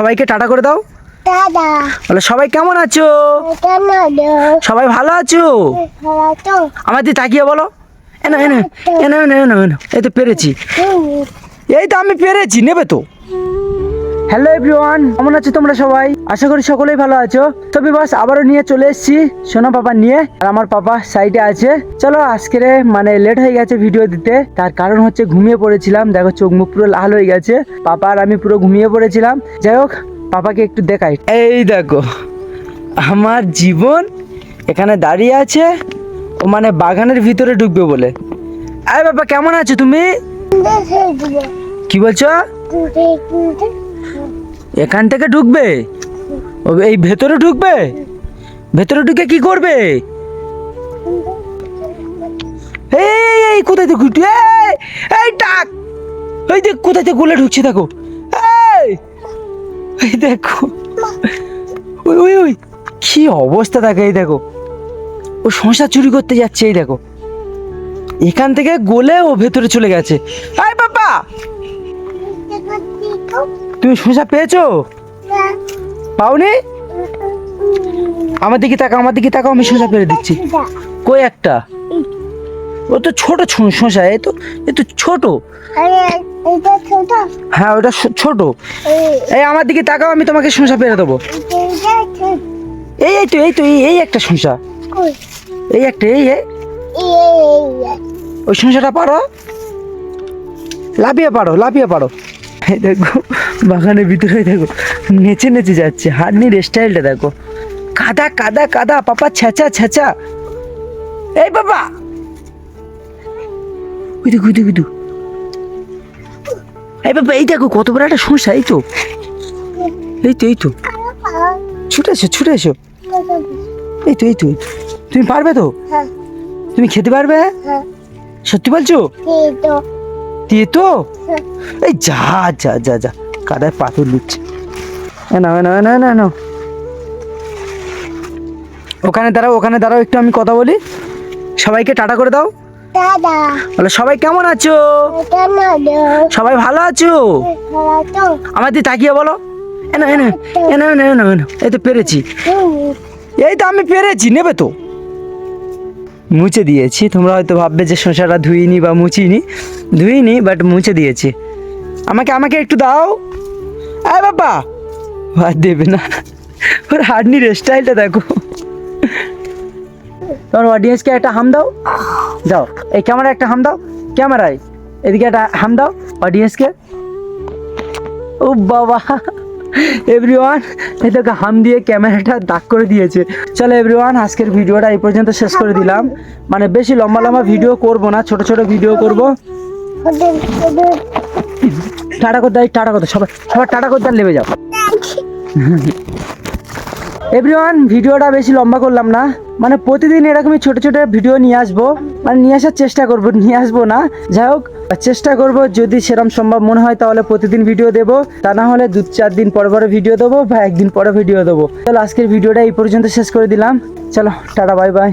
সবাইকে টাটা করে দাও। বলে সবাই কেমন আছো? সবাই ভালো আছো? আমার দিয়ে তাকিয়ে বলো। এনে এনে এনে এনে এনে এনো এই তো পেরেছি। এই তো আমি পেরেছি নেবে তো। হ্যালো এভরিওয়ান কেমন আছো তোমরা সবাই? আশা করি সকলেই ভালো আছো। তবে বাস আবারও নিয়ে চলে এসেছি সোনা পাপা নিয়ে। আর আমার পাপা সাইডে আছে। চলো আজকের মানে লেট হয়ে গেছে ভিডিও দিতে। তার কারণ হচ্ছে ঘুমিয়ে পড়েছিলাম। দেখো চোখ মুখ পুরো লাল হয়ে গেছে। পাপা আর আমি পুরো ঘুমিয়ে পড়েছিলাম। যাই হোক পাপাকে একটু দেখাই। এই দেখো আমার জীবন এখানে দাঁড়িয়ে আছে। ও মানে বাগানের ভিতরে ঢুকবে বলে। আরে বাবা কেমন আছো তুমি? কি বলছো? এখান থেকে ঢুকবে? এই ভেতরে ঢুকবে? ভেতরে ঢুকে কি করবে? এই এই, কোথায় থেকে উঠি এই ডাক! এই দেখ, কোথায় থেকে গোলে ঢুকছে দেখো। এই দেখো। ওই ওই ওই, কি অবস্থা দেখো, এই দেখো। ও শশা চুরি করতে যাচ্ছে, এই দেখো। এখান থেকে গোলে ও ভেতরে চলে গেছে। আয় বাবা! তুমি শশা পেয়েছ? পাওনি? আমার দিকে তাকাও আমার দিকে তাকাও আমি শশা পেরে দিচ্ছি। কই একটা? ও তো ছোট শশা এ তো এ তো ছোট। হ্যাঁ ওটা ছোট। এই। আমার দিকে তাকাও আমি তোমাকে শশা পেরে দেবো। এই এই তো এই তো এই একটা শশা এই একটা এই ওই শশাটা পারো? লাফিয়ে পারো লাফিয়ে পারো। এই দেখো বাগানের ভিতরে দেখো নেচে নেচে যাচ্ছে। হার্নির স্টাইলটা দেখো। কাদা কাদা কাদা পাপা ছ্যাঁচা ছ্যাঁচা। এই বাবা! ওই দেখো ওই দেখো দেখো। এই বাবা এই দেখো কত বড় একটা সমস্যা এই তো। এই তো এই তো। ছুটে এসো ছুটে এসো। এই তো এই তো। তুমি পারবে তো? তুমি খেতে পারবে? সত্যি বলছো? তো। এই যা যা যা যা। কাদায় পাথর লুচ্ছে না না না না না ওখানে দাঁড়াও ওখানে দাঁড়াও একটু আমি কথা বলি সবাইকে টাটা করে দাও বলে সবাই কেমন আছো সবাই ভালো আছো আমার দিয়ে তাকিয়ে বলো এনো এনো এনো এনো এনো এনো এই তো পেরেছি এই তো আমি পেরেছি নেবে তো মুছে দিয়েছি তোমরা হয়তো ভাববে যে শসাটা ধুইনি বা মুছিনি ধুইনি বাট মুছে দিয়েছি আমাকে আমাকে একটু দাও। আয় বাবা। আর দেবে না। ওর হাডনির স্টাইলটা দেখো। তোমার অডিয়েন্সকে একটা হাম দাও। যাও। এই ক্যামেরা একটা হাম দাও। ক্যামেরায় এদিকে একটা হাম দাও অডিয়েন্সকে ও বাবা। এভরিওয়ান এই তোকে হাম দিয়ে ক্যামেরাটা দাগ করে দিয়েছে। চলো এভরিওয়ান আজকের ভিডিওটা এই পর্যন্ত শেষ করে দিলাম। মানে বেশি লম্বা লম্বা ভিডিও করব না, ছোট ছোট ভিডিও করব। টাটা করতে টাটা করতে সবাই সবাই টাটা করতে লেবে যাও। এভরিওয়ান ভিডিওটা বেশি লম্বা করলাম না। মানে প্রতিদিন এরকমই ছোট ছোট ভিডিও নিয়ে আসব। মানে নিয়ে আসার চেষ্টা করব, নিয়ে আসব না। যাই হোক, চেষ্টা করব, যদি সেরকম সম্ভব মনে হয় তাহলে প্রতিদিন ভিডিও দেবো। তা না হলে দু চার দিন পরে পরে ভিডিও দেবো বা একদিন পরে ভিডিও দেবো। চলো, আজকের ভিডিওটা এই পর্যন্ত শেষ করে দিলাম। চলো, টাটা বাই বাই